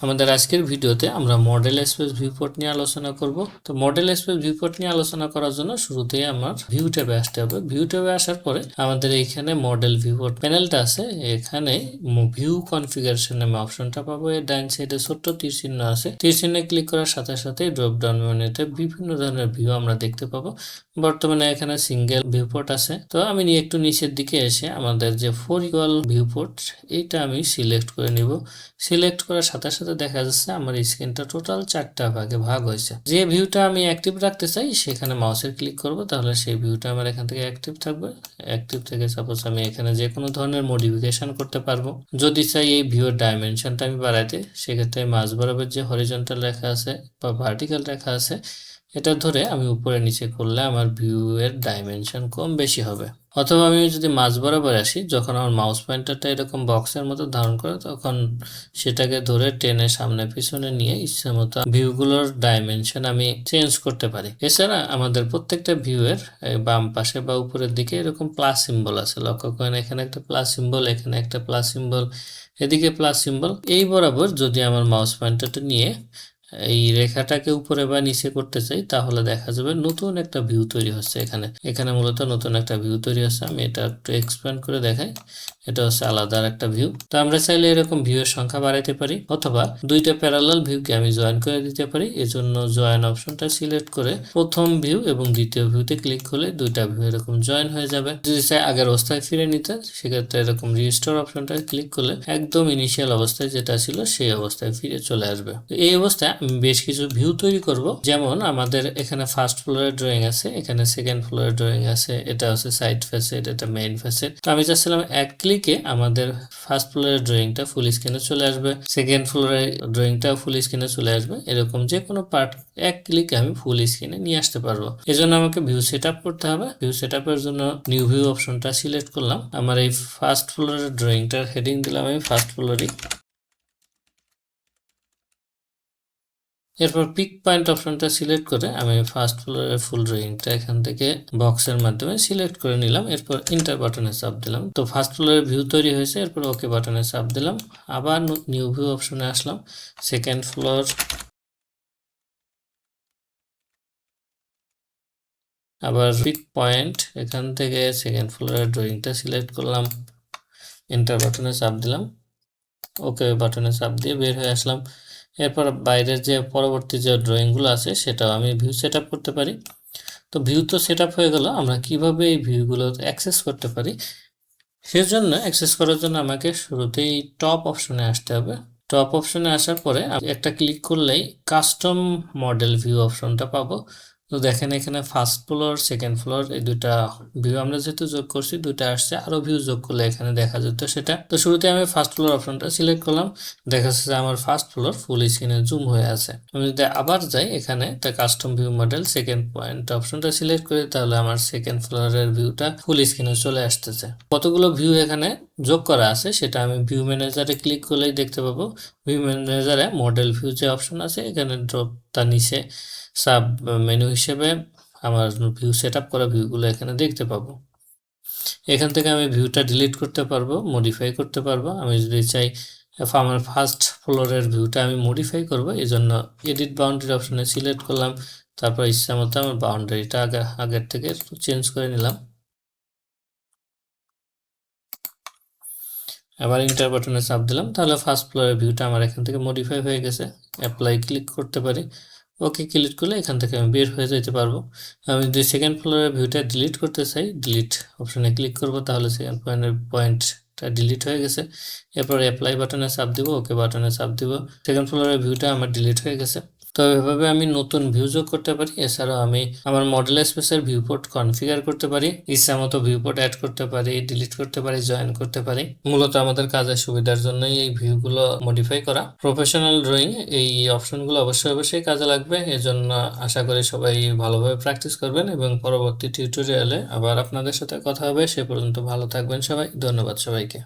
আমাদের আজকের ভিডিওতে আমরা মডেল স্পেস ভিউপোর্ট নিয়ে আলোচনা করব। তো মডেল স্পেস ভিউপোর্ট নিয়ে আলোচনা করার জন্য শুরুতেই আমার ভিউ ট্যাবে আসতে হবে। ভিউ ট্যাবে আসার পরে আমাদের এইখানে মডেল ভিউপোর্ট প্যানেলটা আছে। এখানে ভিউ কনফিগারেশন নামে অপশনটা পাবো। এর ডাইন সাইডে ছোট্ট তীর চিহ্ন আছে। তীর চিহ্নে ক্লিক করার সাথে সাথে ড্রপ ডাউন মেনুতে বিভিন্ন ধরনের ভিউ আমরা দেখতে পাবো। বর্তমানে এখানে সিঙ্গেল ভিউপোর্ট আছে। তো আমি একটু নিচের দিকে এসে আমাদের যে ফোর ইকুয়াল ভিউপোর্ট এইটা আমি সিলেক্ট করে নিব। সিলেক্ট করার সাথে সাথে দেখা যাচ্ছে আমার স্ক্রিনটা টোটাল চারটা ভাগে ভাগ হয়েছে। যে ভিউটা আমি অ্যাক্টিভ রাখতে চাই, সেখানে মাউসের ক্লিক করব, তাহলে সেই ভিউটা আমার এখান থেকে অ্যাক্টিভ থাকবে। অ্যাক্টিভ থেকে সাপোজ আমি এখানে যে কোনো ধরনের মডিফিকেশন করতে পারব। যদি চাই এই ভিউর ডাইমেনশনটা আমি বাড়াইতে, সেক্ষেত্রে মাঝ বরাবর যে হরিজন্টাল রেখা আছে বা ভার্টিক্যাল রেখা আছে এটা ধরে আমি উপরে নিচে করলে আমার ভিউ এর ডাইমেনশন কম বেশি হবে। অথবা আমি যদি মাঝ বরাবর আসি, যখন আমার মাউস পয়েন্টারটা এরকম বক্সের মতো ধারণ করে, তখন সেটাকে ধরে টেনে সামনে পিছনে নিয়ে ইচ্ছে মতো ভিউগুলোর ডাইমেনশন আমি চেঞ্জ করতে পারি। এছাড়া আমাদের প্রত্যেকটা ভিউয়ের বাম পাশে বা উপরের দিকে এরকম প্লাস সিম্বল আছে। লক্ষ্য করেন, এখানে একটা প্লাস সিম্বল এখানে একটা প্লাস সিম্বল এদিকে প্লাস সিম্বল এই বরাবর যদি আমার মাউস পয়েন্টারটা নিয়ে এই রেখাটাকে উপরে বা নিচে করতে চাই, তাহলে দেখা যাবে নতুন একটা ভিউ তৈরি হচ্ছে এখানে। এখানে মূলত নতুন একটা ভিউ তৈরি হচ্ছে। আমি এটা একটু এক্সপ্যান্ড করে দেখাই। এটা হচ্ছে আলাদা একটা ভিউ তো আমরা চাইলে এরকম ভিউয়ের সংখ্যা বাড়াইতে পারি, অথবা দুইটা প্যারালাল ভিউকে আমি জয়েন করে দিতে পারি। এজন্য জয়েন অপশনটা সিলেক্ট করে প্রথম ভিউ এবং দ্বিতীয় ভিউতে ক্লিক করলে দুইটা ভিউ এরকম জয়েন হয়ে যাবে। যদি চাই আগের অবস্থায় ফিরে নিতে, সেক্ষেত্রে এরকম রিস্টোর অপশনটা ক্লিক করলে একদম ইনিশিয়াল অবস্থায় যেটা ছিল সেই অবস্থায় ফিরে চলে আসবে। এই অবস্থায় বেশ কিছু ভিউ তৈরি করব। যেমন আমাদের এখানে ফার্স্ট ফ্লোরের ড্রয়িং আছে, এখানে সেকেন্ড ফ্লোরের ড্রয়িং আছে, এটা হচ্ছে সাইড ফেসেট এটা মেইন ফেসেট তো আমি চাচ্ছিলাম এক ক্লিকে আমাদের ফার্স্ট ফ্লোরের ড্রয়িংটা ফুল স্ক্রিনে চলে আসবে সেকেন্ড ফ্লোরের ড্রয়িংটা ফুল স্ক্রিনে চলে আসবে। এরকম যে কোনো পার্ট এক ক্লিকে আমি ফুল স্ক্রিনে নিয়ে আসতে পারব। এজন্য আমাকে ভিউ সেট করতে হবে। ভিউ সেট জন্য নিউ ভিউ অপশনটা সিলেক্ট করলাম। আমার এই ফার্স্ট ফ্লোরের ড্রয়িংটার হেডিং দিলাম আমি। ফার্স্ট ফ্লোরে এরপর পিক পয়েন্ট অপশনটা সিলেক্ট করে আমি ফার্স্ট ফ্লোরের ফুল ড্রয়িংটা এখান থেকে বক্সের মাধ্যমে সিলেক্ট করে নিলাম। এরপর ইন্টার বাটনে চাপ দিলাম। তো ফার্স্ট ফ্লোরের ভিউ তৈরি হয়েছে। এরপর ওকে বাটনে চাপ দিলাম। আবার নিউ ভিউ অপশনে আসলাম। সেকেন্ড ফ্লোর আবার পিক পয়েন্ট এখান থেকে সেকেন্ড ফ্লোরের ড্রয়িংটা সিলেক্ট করলাম। এন্টার বাটনে চাপ দিলাম। ওকে বাটনে চাপ দিয়ে বের হয়ে আসলাম। এরপর বাইরের যে পরবর্তী যে ড্রয়িংগুলো আছে, সেটাও আমি ভিউ সেট করতে পারি। তো ভিউ তো সেট হয়ে গেল, আমরা কীভাবে এই ভিউগুলো অ্যাক্সেস করতে পারি? সেজন্য অ্যাক্সেস করার জন্য আমাকে শুরুতেই টপ অপশনে আসতে হবে। টপ অপশনে আসার পরে একটা ক্লিক করলেই কাস্টম মডেল ভিউ অপশনটা পাবো। তো দেখেন এখানে ফার্স্ট ফ্লোর সেকেন্ড ফ্লোর এই দুইটা ভিউ আমরা যেহেতু যোগ করছি, দুইটা আসছে। আরও ভিউ যোগ করলে এখানে দেখা যেত সেটা। তো শুরুতে আমি ফার্স্ট ফ্লোর অপশনটা সিলেক্ট করলাম। দেখা যাচ্ছে যে আমার ফার্স্ট ফ্লোর ফুল স্ক্রিনে জুম হয়ে আছে। আমি যদি আবার যাই এখানে, তা custom view model second point অপশনটা সিলেক্ট করি, তাহলে আমার সেকেন্ড ফ্লোরের ভিউটা ফুল স্ক্রিনে চলে আসতেছে। কতগুলো ভিউ এখানে যোগ করা আছে, সেটা আমি ভিউ ম্যানেজারে ক্লিক করলেই দেখতে পাবো। ভিউ ম্যানেজারে মডেল ভিউ যে অপশন আছে, এখানে ড্রপ তার নিচে সাব মেনু হিসেবে আমার ভিউ সেট আপ করা ভিউগুলো এখানে দেখতে পাবো। এখান থেকে আমি ভিউটা ডিলিট করতে পারব মডিফাই করতে পারব। আমি যদি চাই আমার ফার্স্ট ফ্লোরের ভিউটা আমি মডিফাই করব এই জন্য এডিট বাউন্ডারি অপশানে সিলেক্ট করলাম। তারপর ইচ্ছা মতো আমার বাউন্ডারিটা আগে, আগের থেকে চেঞ্জ করে নিলাম। আবার ইন্টার বাটনে চাপ দিলাম, তাহলে ফার্স্ট ফ্লোরের ভিউটা আমার এখান থেকে মডিফাই হয়ে গেছে। অ্যাপ্লাই ক্লিক করতে পারি। ওকে ক্লিক করলে এখান থেকে আমি বের হয়ে যেতে পারব। আমি যদি সেকেন্ড ফ্লোরের ভিউটা ডিলিট করতে চাই ডিলিট অপশানে ক্লিক করব, তাহলে সেকেন্ড পয়েন্টের পয়েন্টটা ডিলিট হয়ে গেছে। এরপর অ্যাপ্লাই বাটনে চাপ দিব ওকে বাটনে চাপ দিব। সেকেন্ড ফ্লোরের ভিউটা আমার ডিলিট হয়ে গেছে। তো এভাবে আমি নতুন ভিউ যোগ করতে পারি। এছাড়াও আমি আমার মডেল স্পেসের ভিউপোর্ট কনফিগার করতে পারি। ইচ্ছা মতো ভিউপোর্ট অ্যাড করতে পারি ডিলিট করতে পারি জয়েন করতে পারি। মূলত আমাদের কাজের সুবিধার জন্যই এই ভিউগুলো মডিফাই করা। প্রফেশনাল ড্রয়িং এই অপশনগুলো অবশ্যই অবশ্যই কাজে লাগবে। এজন্য আশা করি সবাই ভালোভাবে প্র্যাকটিস করবেন এবং পরবর্তী টিউটোরিয়ালে আবার আপনাদের সাথে কথা হবে। সে পর্যন্ত ভালো থাকবেন সবাই। ধন্যবাদ সবাইকে।